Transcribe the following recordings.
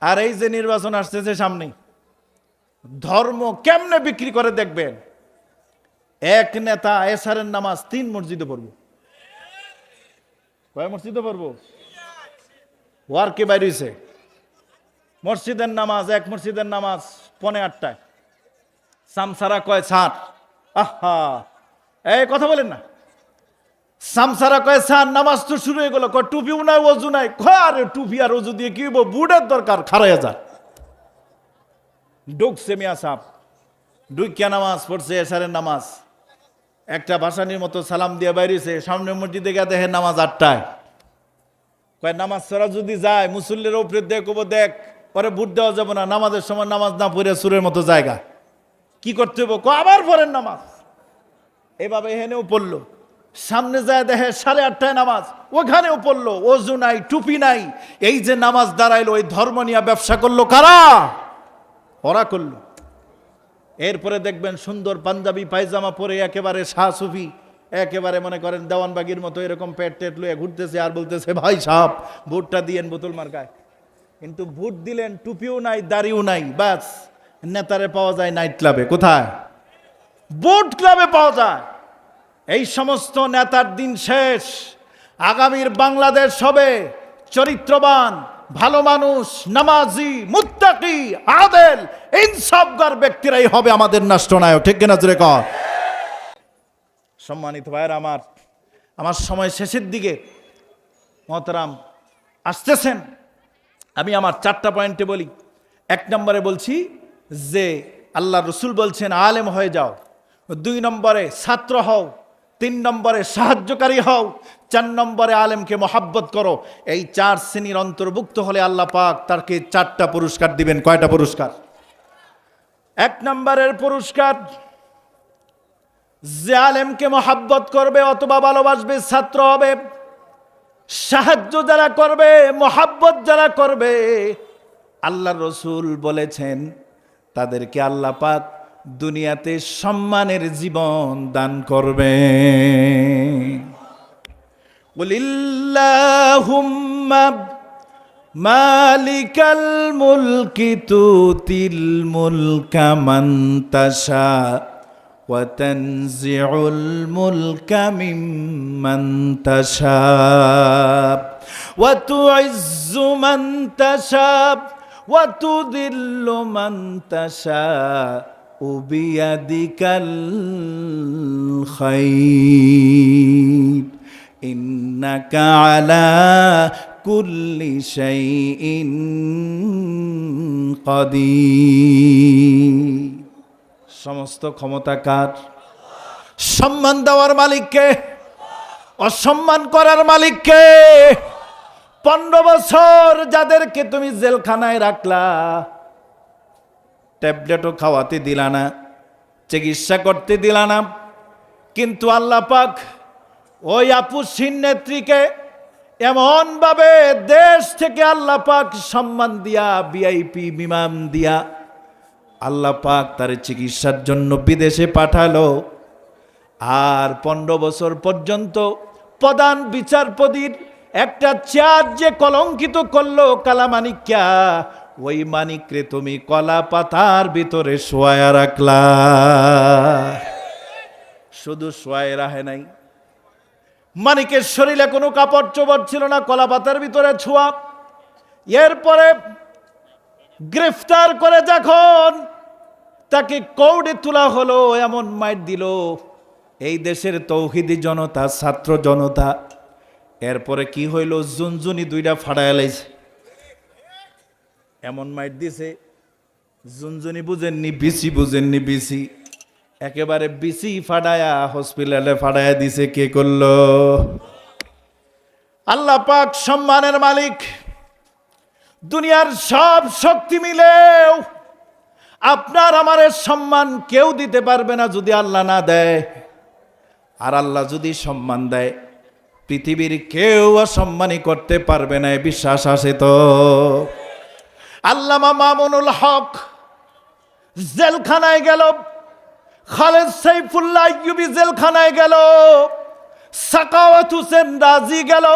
আর এই যে নির্বাচন আসছে আসতেছে সামনে ধর্ম কেমনে বিক্রি করে দেখবেন? এক নেতা এসারের নামাজ তিন মসজিদে পড়ব। কয় মসজিদে পড়ব? ওয়ার কে বাইরেছে মসজিদের নামাজ, এক মসজিদের নামাজ পনে আটটায়। সামসারা কয় ছাট আহা! এই কথা বলেন না। সামসারা কয় ছাড় নামাজ তো শুরু হয়ে গেল। কয় টুপিও নাই অজু নাই। আরে, টুপি আর অজু দিয়ে কি হইব? বুটের দরকার খারাইয়া যা। ঢুকছে মিয়া সাপ ডুকিয়া নামাজ পড়ছে, এসারের নামাজ। একটা ভাসানির মতো সালাম দিয়ে বাইরেছে, সামনে মসজিদে গিয়ে দেখে নামাজ আটটায়। কয়, নামাজ ছাড়া যদি যায়, মুসল্লির উপরে দেখব দেখ, পরে বুট দেওয়া যাবে না, নামাজের সময় নামাজ না পড়ে সুরের মতো জায়গা। কি করতে হইব? ক আবার পড়েন নামাজ। এভাবে হেনেও পড়ল। সামনে যায় দেখে সাড়ে আটটায় নামাজ। ওখানেও পড়ল, অজু নাই, টুপি নাই। এই যে নামাজ দাঁড়াইলো ওই ধর্ম নিয়ে ব্যবসা করল কারা? ওরা করল। এরপরে দেখবেন সুন্দর পাঞ্জাবি, পায়জামা পরে একেবারে শাহ সুফি একেবারে মনে করেন দেওয়ানবাগির মতো এরকম পেট টেট লুয়ে ঘুরতেছে আর বলতেছে, ভাই সাপ, ভোটটা দিয়েন বোতল মার্কায়। কিন্তু ভোট দিলেন, টুপিও নাই, দাড়িও নাই বাস নেতারে পাওয়া যায় নাইট ক্লাবে। কোথায়? বোট ক্লাবে পাওয়া যায়। এই সমস্ত নেতার দিন শেষ। আগামীর বাংলাদেশ হবে চরিত্রবান, ভালো মানুষ, নামাজি, মুত্তাকি, আদেল, ইনসাফগার ব্যক্তিরাই হবে আমাদের রাষ্ট্রনায়ক। ঠিক কিনা জুড়ে কর? সম্মানিত ভাইয়ের, আমার আমার সময় শেষের দিকে মহতারাম আসতেছেন। আমি আমার চারটা পয়েন্টে বলি। এক নম্বরে বলছি যে, আল্লাহ রসুল বলছেন, আলেম হয়ে যাও। দুই নম্বরে ছাত্র হও। তিন নম্বরে সাহায্যকারী হও, চার নম্বরে আলেমকে মহাব্বত করো। এই চার শ্রেণির অন্তর্ভুক্ত হলে আল্লাহ পাক তাকে চারটা পুরস্কার দিবেন। কয়টা পুরস্কার? এক নম্বরের পুরস্কার, যে আলেমকে মহাব্বত করবে অথবা ভালোবাসবে, ছাত্র হবে। সাহায্য যারা করবে, মহাব্বত যারা করবে আল্লাহ রসুল বলেছেন, তাদেরকে আল্লাহ পাক দুনিয়াতে সম্মানের জীবন দান করবে বলিল্লাহুম্মা মালিকাল মুলকি তুতিল মুলকা মান তাশা وتنزع الملك ممن تشاء وتعز من تشاء وتذل من تشاء بيدك الخير إنك على كل شيء قدير সমস্ত ক্ষমতা কার সম্মান দেওয়ার মালিককে অসম্মান করার মালিককে পনেরো বছর যাদেরকে তুমি জেলখানায় রাখলা ট্যাবলেটও খাওয়াতে দিলা না, চিকিৎসা করতে দিলা না। কিন্তু আল্লাহ পাক ওই আপুসিন নেত্রীকে এমনভাবে দেশ থেকে আল্লাহ পাক সম্মান দিয়া বিআইপি বিমান দিয়া আল্লাহ পাক তার চিকিৎসার জন্য বিদেশে পাঠালো। আর পনেরো বছর পর্যন্ত প্রধান বিচারপতির একটা চেয়ার যে কলঙ্কিত করল কালা মানিক্যা ওই মানিকরে তুমি কলা পাতার ভিতরে শোয়া রাখলা। শুধু শোয়ায় রাহে নাই। মানিকের শরীরে কোনো কাপড় চোপড় ছিল না কলা পাতার ভিতরে ছোঁয়া। এরপরে গ্রেফতার করে যখন তাকে কৌড়ে তোলা হলো, এমন মাইট দিল, এই দেশের তৌহিদি জনতা, ছাত্র জনতা। এরপরে কি হইল? জুনজুনি দুইটা ফাড়ায় লাইছে। এমন মাইট দিছে, জুনজুনি বুঝেননি, বিসি বুঝেননি, বিসি। একেবারে বিসি ফাড়ায়া হসপিটালে ফাড়ায়া দিছে, কে করল? আল্লাহ পাক সম্মানের মালিক। দুনিয়ার সব শক্তি মিলেও আপনার আমার সম্মান কেউ দিতে পারবে না যদি আল্লাহ না দেয়। আর আল্লাহ যদি সম্মান দেয়, পৃথিবীর কেউ অসম্মানই করতে পারবে না বিশ্বাস আছে তো? আল্লামা মামুনুল হক জেলখানায় গেল, খালেদ সাইফুল্লাহ ইউবি জেলখানায় গেল, সাকাওয়াত হোসেন রাজি গেল,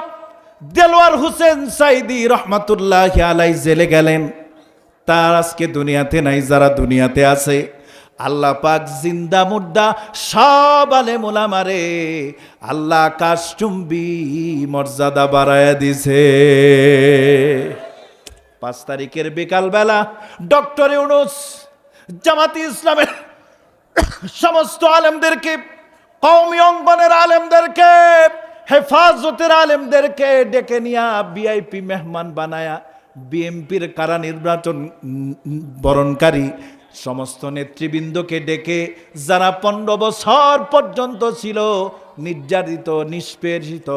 দেলোয়ার হোসেন সাইদি রহমাতুল্লাহ আলাই জেলে গেলেন। তার আজকে দুনিয়াতে নাই, যারা দুনিয়াতে আছে। আল্লাহ পাক জিন্দা মুর্দা সব আলে মারে আল্লাহ আকাশ চুম্বি মর্যাদা বাড়ায়া দিছে। পাঁচ তারিখের বিকালবেলা ডক্টর ইউনুস, জামাতি ইসলামের সমস্ত আলেমদেরকে কৌমি অঙ্গনের আলেমদেরকে, হেফাজতের আলেমদেরকে ডেকে নিয়া বিআইপি মেহমান বানায়া বিএমপির কারা নির্বাচন বরণকারী সমস্ত নেতৃবৃন্দকে ডেকে যারা পনেরো বছর পর্যন্ত ছিল নির্যাতিত, নিষ্পেষিত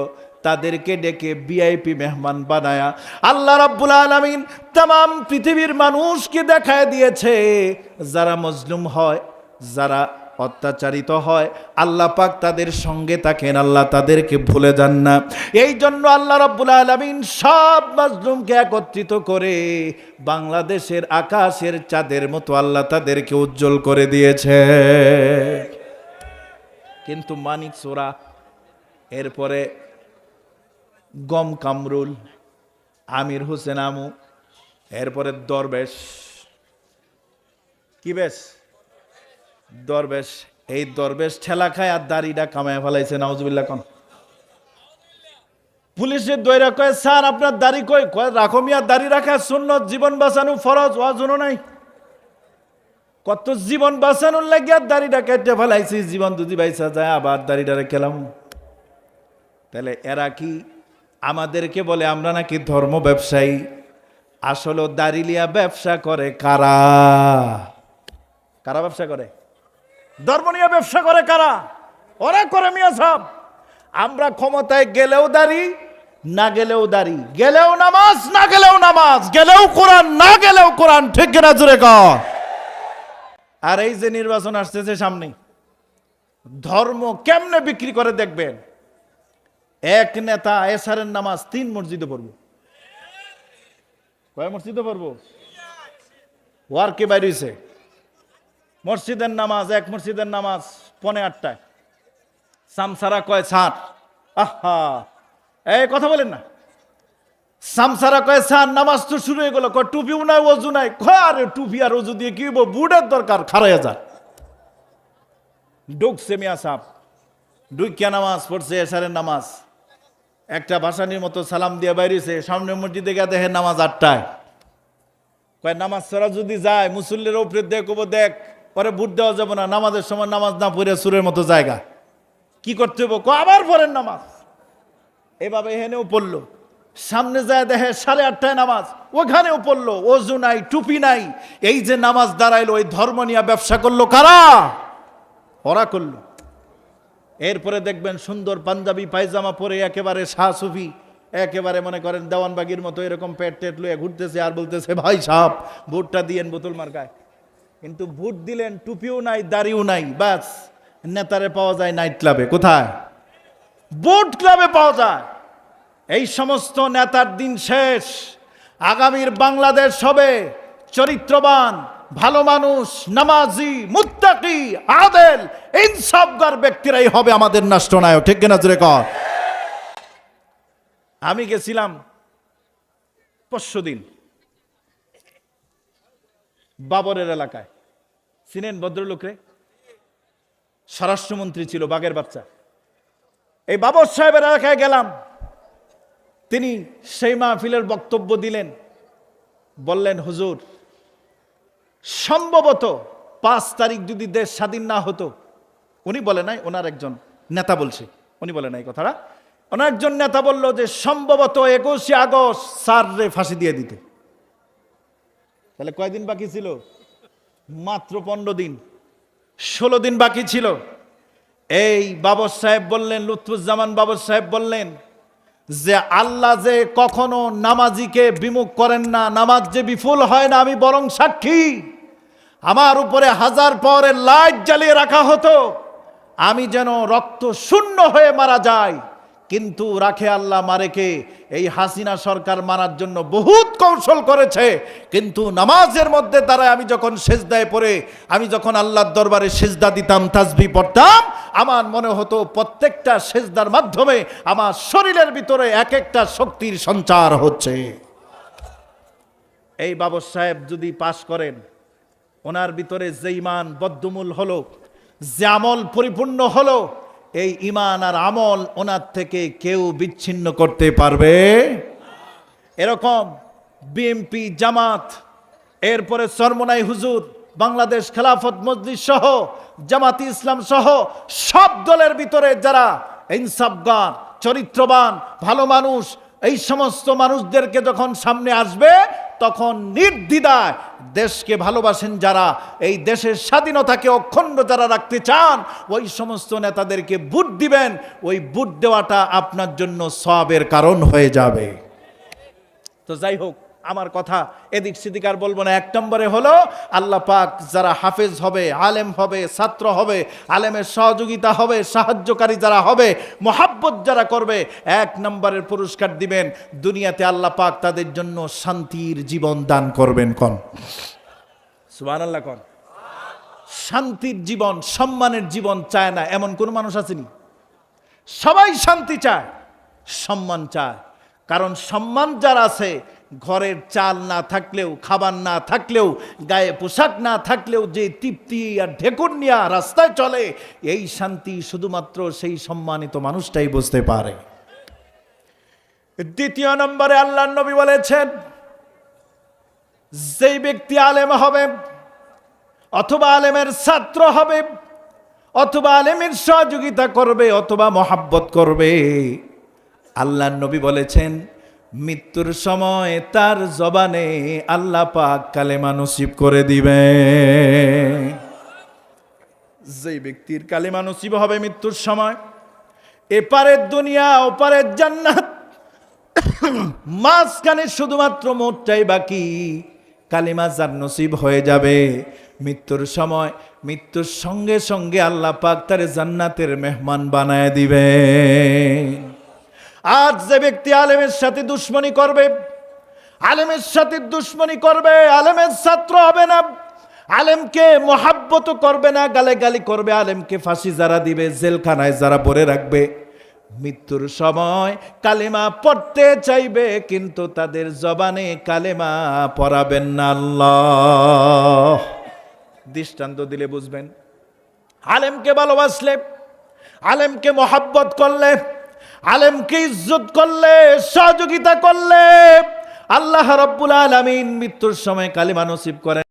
তাদেরকে ডেকে বিআইপি মেহমান বানায়া আল্লাহ রাব্বুল আলামিন তাম, পৃথিবীর মানুষকে দেখায় দিয়েছে। যারা মজলুম হয়, যারা অত্যাচারিত হয়, আল্লাহ পাক তাদের সঙ্গে থাকেন, আল্লাহ তাদেরকে ভুলে যান না। এই জন্য আল্লাহ রাব্বুল আলামিন সব মজলুমকে একত্রিত করে বাংলাদেশের আকাশের চাঁদের মতো আল্লাহ তাদেরকে উজ্জ্বল করে দিয়েছে। কিন্তু মানিক সোরা, এরপরে গম কামরুল, আমির হোসেন আমু, এরপরে দরবেশ। কি বেশ? দরবেশ, এই দরবেশ ঠেলা খায় আর দাড়িটা কামায় ফেলাইছে, নাউজুবিল্লাহ কন। পুলিশের দৈরা কয়, স্যার, আপনার দাড়ি কই? কয়, রাখো মিয়া, দাড়ি রাখা শূন্য জীবন বাঁচানো ফরজ ওয়াজনও নাই। কত জীবন বাঁচানোর লাগিয়া দাড়িটা কেটে ফেলাইছি, জীবন যদি বাইসা যায়, আবার দাড়িটা রেখেলাম তাহলে এরা কি আমাদেরকে বলে, আমরা নাকি ধর্ম ব্যবসায়ী। আসলে দাঁড়িলিয়া ব্যবসা করে কারা? কারা ব্যবসা করে? ধর্ম নিয়ে ব্যবসা করে কারা? ওরা করে মিয়া সাহ আমরা ক্ষমতায় গেলেও দাঁড়ি, না গেলেও দাঁড়ি। গেলেও নামাজ, না গেলেও নামাজ। গেলেও কোরআন, না গেলেও কোরআন। ঠিক কিনা জুড়ে ক আর এই যে নির্বাচন আসতেছে সামনে ধর্ম কেমনে বিক্রি করে দেখবেন? এক নেতা এসারের নামাজ তিন মসজিদে পড়ব। কয় মসজিদে পড়ব? ওয়ার কে বাইরেছে মসজিদের নামাজ, এক মসজিদের নামাজ পনে আটটায়। সামসারা কয় ছাট আহা! এই কথা বলেন না। সামসারা কয় ছাড় নামাজ তো শুরু হয়ে গেল। কয় টুপিও নাই অজু নাই। কয়, আরে টুপি আর অজু দিয়ে কি বুটের দরকার খারাই হাজার ঢুকছে মিয়া সাপ ঢুকিয়া নামাজ পড়ছে এসারের নামাজ। একটা ভাসানির মতো সালাম দিয়ে বাইরেছে, সামনে মসজিদে গিয়ে দেখে নামাজ আটটায়। কয়, নামাজ ছাড়া যদি যায়, মুসল্লির উপরে দেখ ও দেখ, পরে ভোট দেওয়া যাবে না, নামাজের সময় নামাজ না পড়ে সুরের মতো জায়গা। কি করতে হবে আবার পরের নামাজ। এভাবে এখানেও পড়ল। সামনে যায় দেখে সাড়ে আটটায় নামাজ, ওখানেও পড়ল, অজু নাই, টুপি নাই। এই যে নামাজ দাঁড়াইলো ওই ধর্ম নিয়ে ব্যবসা করল কারা? ওরা করল। এরপরে দেখবেন সুন্দর পাঞ্জাবি, পায়জামা পরে একেবারে শাহ সুফি একেবারে মনে করেন দেওয়ানবাগির মতো এরকম পেট টেট লুয়ে ঘুরতেছে আর বলতেছে, ভাই সাপ, ভোটটা দিয়েন বোতল মার্কায় কিন্তু ভোট দিলেন, টুপিও নাই, দাড়িও নাই বাস নেতারে পাওয়া যায় নাইট ক্লাবে কোথায়? বোট ক্লাবে পাওয়া যায়। এই সমস্ত নেতার দিন শেষ। আগামীর বাংলাদেশ হবে চরিত্রবান। ভালো মানুষ, নামাজি, মুত্তাকি, আদেল, ইনসাফগার ব্যক্তিরাই হবে আমাদের রাষ্ট্রনায়ক। ঠিক কিনা জুড়ে কর? আমি গেছিলাম পরশু দিন বাবরের এলাকায়। চিনেন ভদ্রলোকরে স্বরাষ্ট্রমন্ত্রী ছিল বাগের বাচ্চা। এই বাবর সাহেবের এলাকায় গেলাম। তিনি সেই মাহফিলের বক্তব্য দিলেন। বললেন, হুজুর সম্ভবত পাঁচ তারিখ যদি দেশ স্বাধীন না হতো, উনি বলে নাই, ওনার একজন নেতা বলছে, উনি বলে নাই কথাটা। ওনার একজন নেতা বলল যে, সম্ভবত একুশে আগস্ট স্যার রে ফাঁসি দিয়ে দিতে। তাহলে কয়দিন বাকি ছিল? মাত্র পনেরো দিন। ষোলো দিন বাকি ছিল। এই বাবর সাহেব বললেন, লুৎফুজ্জামান বাবর সাহেব বললেন যে, আল্লাহ যে কখনো নামাজিকে বিমুখ করেন না, নামাজ যে বিফুল হয় না, আমি বরং সাক্ষী। আমার উপরে হাজার পাওয়ারের লাইট জ্বালিয়ে রাখা হতো। আমি যেন রক্ত শূন্য হয়ে মারা যাই। কিন্তু রাখে আল্লাহ মারেকে এই হাসিনা সরকার মারার জন্য বহুত কৌশল করেছে। কিন্তু নামাজের মধ্যে তারা আমি যখন সেজদায় পড়ে, আমি যখন আল্লাহর দরবারে সেজদা দিতাম তাজবি পড়তাম, আমার মনে হতো প্রত্যেকটা সেজদার মাধ্যমে আমার শরীরের ভিতরে এক একটা শক্তির সঞ্চার হচ্ছে। এই বাবর সাহেব যদি পাশ করেন ওনার ভিতরে যে ইমান বদ্ধমূল হলো, যে আমল পরিপূর্ণ হলো, এই ইমান আর আমল ওনার থেকে কেউ বিচ্ছিন্ন করতে পারবে। এরকম বিএমপি জামাত, এরপরে সরমনাই হুজুর, বাংলাদেশ খেলাফত মসজিদ সহ, জামাতি ইসলাম সহ, সব দলের ভিতরে যারা ইনসাফগান, চরিত্রবান, ভালো মানুষ, এই সমস্ত মানুষদেরকে যখন সামনে আসবে তখন নির্দ্বিধায় দেশকে ভালোবাসেন যারা, এই দেশের স্বাধীনতাকে অখণ্ড যারা রাখতে চান, ওই সমস্ত নেতাদেরকে বুট দিবেন, ওই বুট দেওয়াটা আপনার জন্য সবের কারণ হয়ে যাবে। তো যাই হোক আমার কথা এদিক সেদিক আর বলব না। এক নম্বরে হলো আল্লাহ পাক যারা হাফেজ হবে, আলেম হবে, ছাত্র হবে, আলেমের সহযোগিতা হবে, সাহায্যকারী যারা হবে, মোহাব্বত যারা করবে, এক নম্বরের পুরস্কার দিবেন। দুনিয়াতে আল্লাহ পাক তাদের জন্য শান্তির জীবন দান করবেন কন। সুবান আল্লাহ কন। শান্তির জীবন, সম্মানের জীবন চায় না, এমন কোন মানুষ আসেনি। সবাই শান্তি চায়, সম্মান চায়। কারণ সম্মান যার আছে ঘরের চাল না থাকলেও, খাবার না থাকলেও, গায়ে পোশাক না থাকলেও যে তৃপ্তি আর ঢেকুর নিয়ে রাস্তায় চলে, এই শান্তি শুধুমাত্র সেই সম্মানিত মানুষটাই বুঝতে পারে। দ্বিতীয় নম্বরে আল্লাহ নবী বলেছেন, যেই ব্যক্তি আলেম হবে, অথবা আলেমের ছাত্র হবে, অথবা আলেমের সহযোগিতা করবে, অথবা মহাব্বত করবে আল্লাহ নবী বলেছেন মৃত্যুর সময় তার জবানে আল্লাহ পাক কালেমা নসিব করে দিবে। যেই ব্যক্তির কালেমা নসিব হবে মৃত্যুর সময় এপারের দুনিয়া ওপারের জান্নাত, মাঝখানে শুধুমাত্র মোটটাই বাকি, কালিমা যার নসিব হয়ে যাবে। মৃত্যুর সময়, মৃত্যুর সঙ্গে সঙ্গে আল্লাহ পাক তারে জান্নাতের মেহমান বানায় দিবে। আজ যে ব্যক্তি আলেমের সাথে দুশ্মনী করবে, আলেমের সাথে দুশ্মনী করবে, আলেমের ছাত্র হবে না। আলেমকে মহাব্বত করবে না গালে গালি করবে, আলেমকে ফাঁসি যারা দিবে, জেলখানায় যারা পরে রাখবে। মৃত্যুর সময় কালেমা পড়তে চাইবে, কিন্তু তাদের জবানে কালেমা পড়াবেন না আল্লাহ। দৃষ্টান্ত দিলে বুঝবেন। আলেমকে ভালোবাসলে, আলেমকে মহাব্বত করলে আলেমকে ইজ্জত করলে সহযোগিতা করলে আল্লাহ রব্বুল আলমিন মৃত্যুর সময় কালিমা নসিব করেন।